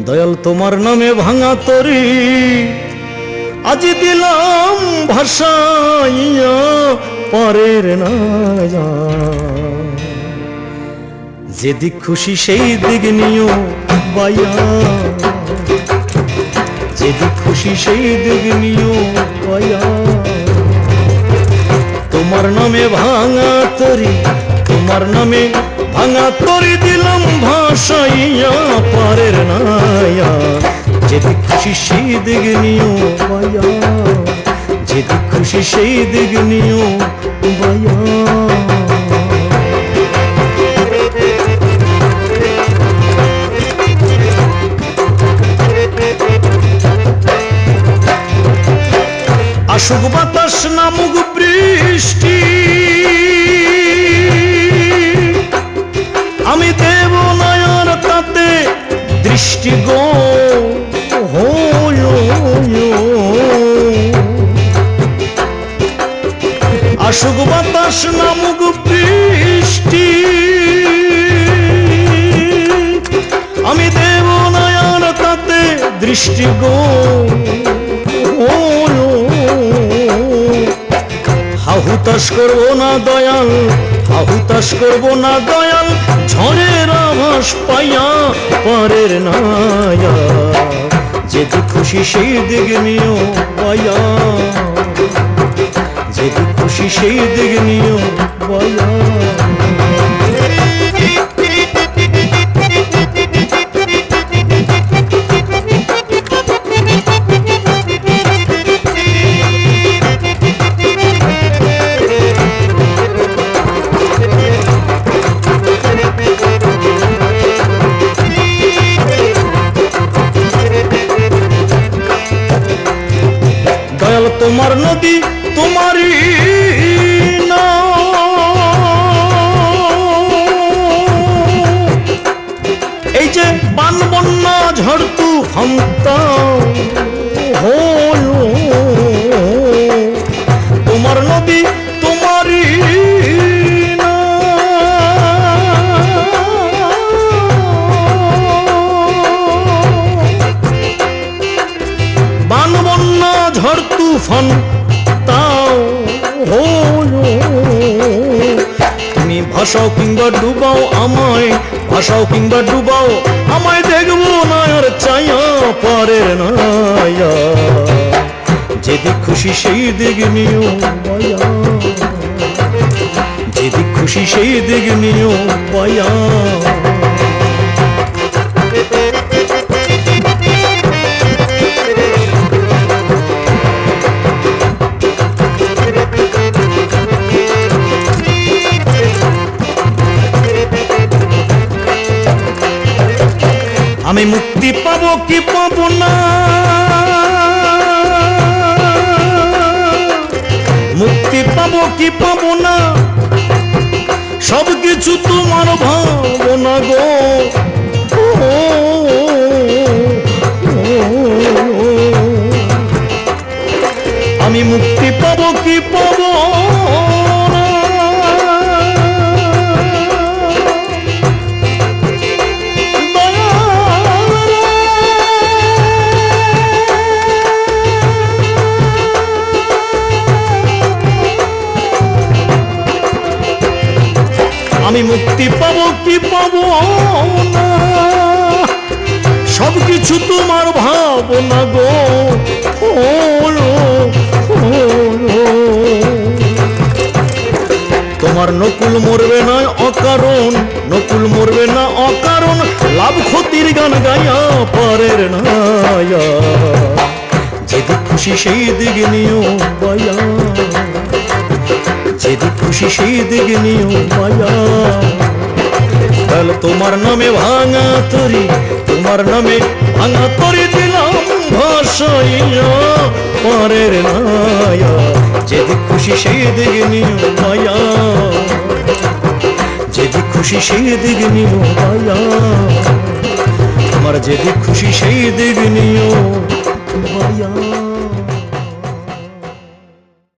দয়াল তোমার নামে ভাঙা তরি। আজি দিলাম ভাষাইয়া পরের না যেদিক খুশি সেই দিক নিও বাইয়া। যেদিক খুশি সেই দিক নিও বাইয়া। তোমার নামে ভাঙা তরি, তোমার নামে ভাঙা তরি দিলাম ভাষাইয়া পারের নায়া। যেদিক খুশি সেই দিক নিও বাইয়া যেদিক খুশি সেই দিক নিও বাইয়া আসুক বাতাস নামুক আসুক বাতাস নামুক বৃষ্টি। আমি দেব নয়ন তাতে দৃষ্টি গো। হাহুতাস করব না দয়াল হাহুতাস করব না দয়াল, ঝড়ের আভাস পাইয়া পরের নায়া যেদিক খুশি সেই দিক নিও বায়া। যেতে খুশি সেই দিক নিও তোমার নদী তোমারই। এই যে বান বন্যা ঝড় তুফান তোমার নদী ঝড় তুফান, তাও হলো। তুমি ভাসাও কিংবা ডুবাও আমায়, ভাসাও কিংবা ডুবাও আমায়, দেখব না আর চাইয়া পারের নায়া। যেদিক খুশি সেই দিক নিও যেদিক খুশি সেই দিক নিও বায়া আমি মুক্তি পাব কি পাব না? মুক্তি পাব কি পাব না? সব কিছু তোমার ভাবনা গো। আমি মুক্তি পাবো, কি পাবো না? সবকিছু তোমার ভাবনা গো। তোমার নকুল মরবে না অকারণ, নকুল মরবে না অকারণ, লাভ ক্ষতির গান গায়া পারের নায়া। যেদিক খুশি সেই দিক নিও বায়া খুশি সেই দিক নিও মায়া। তাহলে তোমার নামে ভাঙা তরি, তোমার নামে ভাঙা তরি দিলাম ভাসাইয়া পরের নায়া যেদিক খুশি সেই দিক নিও মায়া, যেদিক খুশি সেই দিক নিও মায়া। তোমার যেদিক খুশি সেই দিক নিও মায়া।